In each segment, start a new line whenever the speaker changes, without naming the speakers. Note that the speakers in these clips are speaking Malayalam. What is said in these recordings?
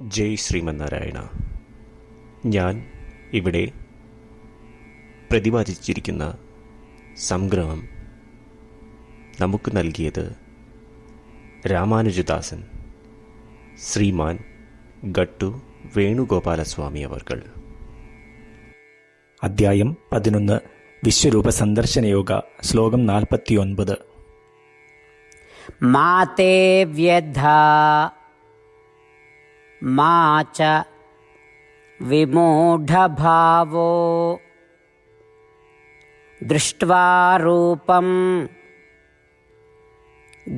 ജയ് ശ്രീമന്നാരായണ. ഞാൻ ഇവിടെ പ്രതിപാദിച്ചിരിക്കുന്ന സംഗ്രഹം നമുക്ക് നൽകിയത് രാമാനുജദാസൻ ശ്രീമാൻ ഗട്ടു വേണുഗോപാലസ്വാമി അവർകൾ.
അദ്ധ്യായം പതിനൊന്ന് വിശ്വരൂപ സന്ദർശനയോഗ ശ്ലോകം നാൽപ്പത്തിയൊൻപത്.
മാതേ मा च विमूढभावो। दृष्ट्वा रूपं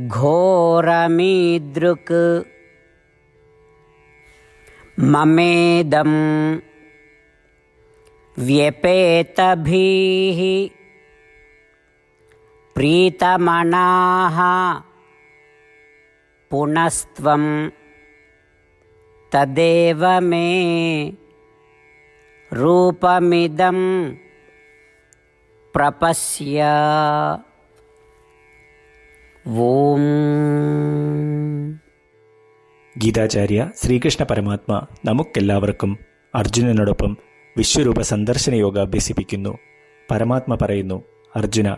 घोरमीदृक्। ममेदं व्यपेतभिः। प्रीतमणाः पुनस्त्वं തദ്ദേവ മേ രൂപമിതം പ്രപശ്യ ഓം
ഗീതാചാര്യ ശ്രീകൃഷ്ണ പരമാത്മ നമുക്കെല്ലാവർക്കും അർജുനനോടൊപ്പം വിശ്വരൂപ സന്ദർശന യോഗ അഭ്യസിപ്പിക്കുന്നു പരമാത്മ പറയുന്നു അർജുന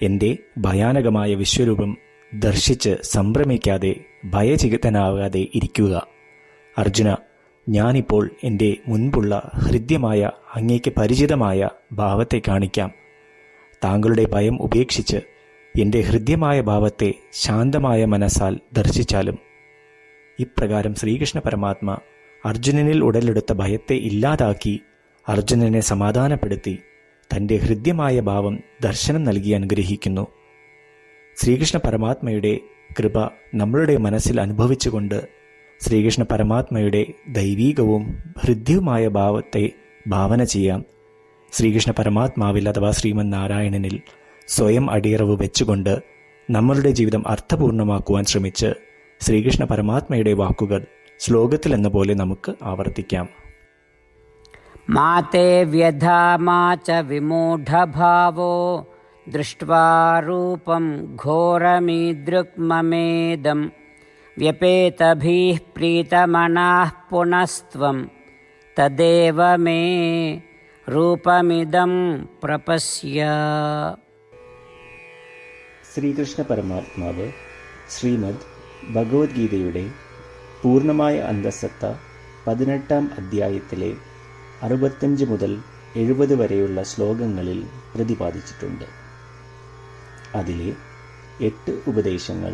എന്റെ ഭയാനകമായ വിശ്വരൂപം ദർശിച്ച് സംഭ്രമിക്കാതെ ഭയചികിതനാകാതെ ഇരിക്കുക. അർജുന ഞാനിപ്പോൾ എന്റെ മുൻപുള്ള ഹൃദ്യമായ അങ്ങേക്ക് പരിചിതമായ ഭാവത്തെ കാണിക്കാം. താങ്കളുടെ ഭയം ഉപേക്ഷിച്ച് എന്റെ ഹൃദ്യമായ ഭാവത്തെ ശാന്തമായ മനസ്സാൽ ദർശിച്ചാലും. ഇപ്രകാരം ശ്രീകൃഷ്ണ പരമാത്മ അർജുനനിൽ ഉടലെടുത്ത ഭയത്തെ ഇല്ലാതാക്കി അർജുനനെ സമാധാനപ്പെടുത്തി തന്റെ ഹൃദ്യമായ ഭാവം ദർശനം നൽകി അനുഗ്രഹിക്കുന്നു. ശ്രീകൃഷ്ണ പരമാത്മയുടെ കൃപ നമ്മളുടെ മനസ്സിൽ അനുഭവിച്ചുകൊണ്ട് ശ്രീകൃഷ്ണ പരമാത്മയുടെ ദൈവീകവും ഹൃദ്യവുമായ ഭാവത്തെ ഭാവന ചെയ്യാം. ശ്രീകൃഷ്ണ പരമാത്മാവിൽ അഥവാ ശ്രീമൻ നാരായണനിൽ സ്വയം അടിയറവ് വെച്ചുകൊണ്ട് നമ്മളുടെ ജീവിതം അർത്ഥപൂർണമാക്കുവാൻ ശ്രമിച്ച് ശ്രീകൃഷ്ണ പരമാത്മയുടെ വാക്കുകൾ ശ്ലോകത്തിൽ എന്ന പോലെ നമുക്ക് ആവർത്തിക്കാം.
മാതേ വ്യഥാമാച വിമൂഢഭാവോ ദൃഷ്ട്വാരൂപം ഘോരമീ व्यपेतभिः प्रीतमनाः पुनस्त्वं तदेव मे रूपमिदं प्रपश्य
ശ്രീകൃഷ്ണ പരമാത്മാവ് ശ്രീമദ് ഭഗവത്ഗീതയുടെ പൂർണ്ണമായ അന്തസത്ത പതിനെട്ടാം അധ്യായത്തിലെ അറുപത്തഞ്ച് മുതൽ എഴുപത് വരെയുള്ള ശ്ലോകങ്ങളിൽ പ്രതിപാദിച്ചിട്ടുണ്ട് അതിലെ എട്ട് ഉപദേശങ്ങൾ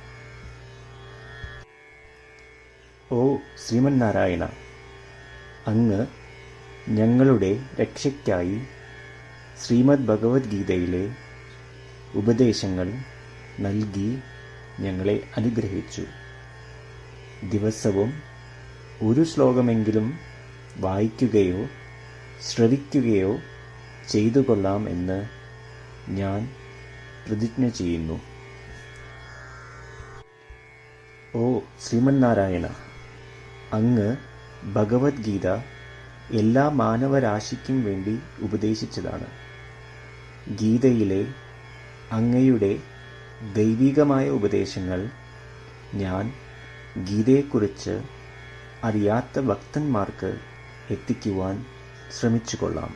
ഓ ശ്രീമന്നാരായണ അങ്ങ് ഞങ്ങളുടെ രക്ഷയ്ക്കായി ശ്രീമദ് ഭഗവത്ഗീതയിലെ ഉപദേശങ്ങൾ നൽകി ഞങ്ങളെ അനുഗ്രഹിച്ചു. ദിവസവും ഒരു ശ്ലോകമെങ്കിലും വായിക്കുകയോ ശ്രവിക്കുകയോ ചെയ്തു കൊള്ളാം എന്ന് ഞാൻ പ്രതിജ്ഞ ചെയ്യുന്നു. ഓ ശ്രീമന്നാരായണ അങ്ങ് ഭഗവത്ഗീത എല്ലാ മാനവരാശിക്കും വേണ്ടി ഉപദേശിച്ചതാണ്. ഗീതയിലെ അങ്ങയുടെ ദൈവികമായ ഉപദേശങ്ങൾ ഞാൻ ഗീതയെക്കുറിച്ച് അറിയാത്ത ഭക്തന്മാർക്ക് എത്തിക്കുവാൻ ശ്രമിച്ചു കൊള്ളാം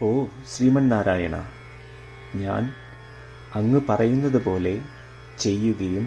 ഓ ശ്രീമന്നാരായണ ഞാൻ അങ്ങ് പറയുന്നത് പോലെ ചെയ്യുകയും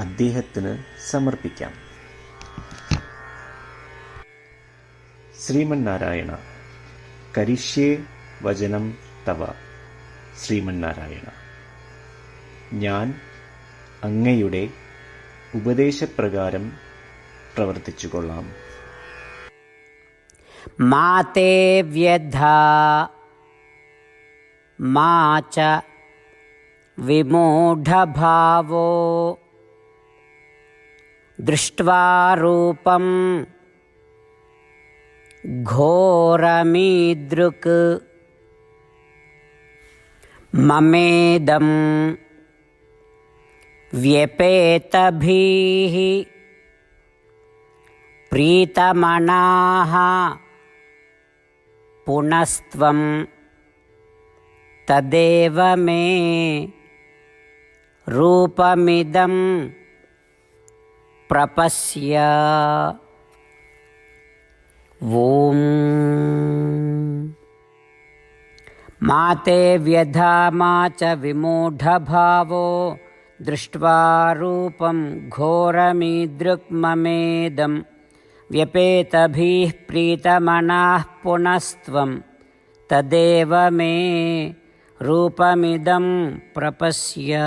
അദ്ദേഹത്തിന് സമർപ്പിക്കാം. ശ്രീമന്നാരായണ കരിഷ്യേ വചനം തവ. ശ്രീമന്നാരായണ ഞാൻ അങ്ങയുടെ ഉപദേശപ്രകാരം പ്രവർത്തിച്ചുകൊള്ളാം.
മാതേ വ്യഥ മാ വിമൂഢഭാവോ. दृष्ट्वा रूपं घोरमीदृक्। ममेदं व्यपेतभिः। प्रीतमनाः। पुनस्त्वं तदेव मे। रूपमिदं ప్రపశ్య. ఓం. మాతే వ్యధామా చ విమూఢభావో దృష్ట్వా రూపం ఘోరమీదృక్ మమేదం వ్యపేతభిః ప్రీతమనాః పునస్త్వం తదేవ మే రూపమిదం ప్రపశ్య.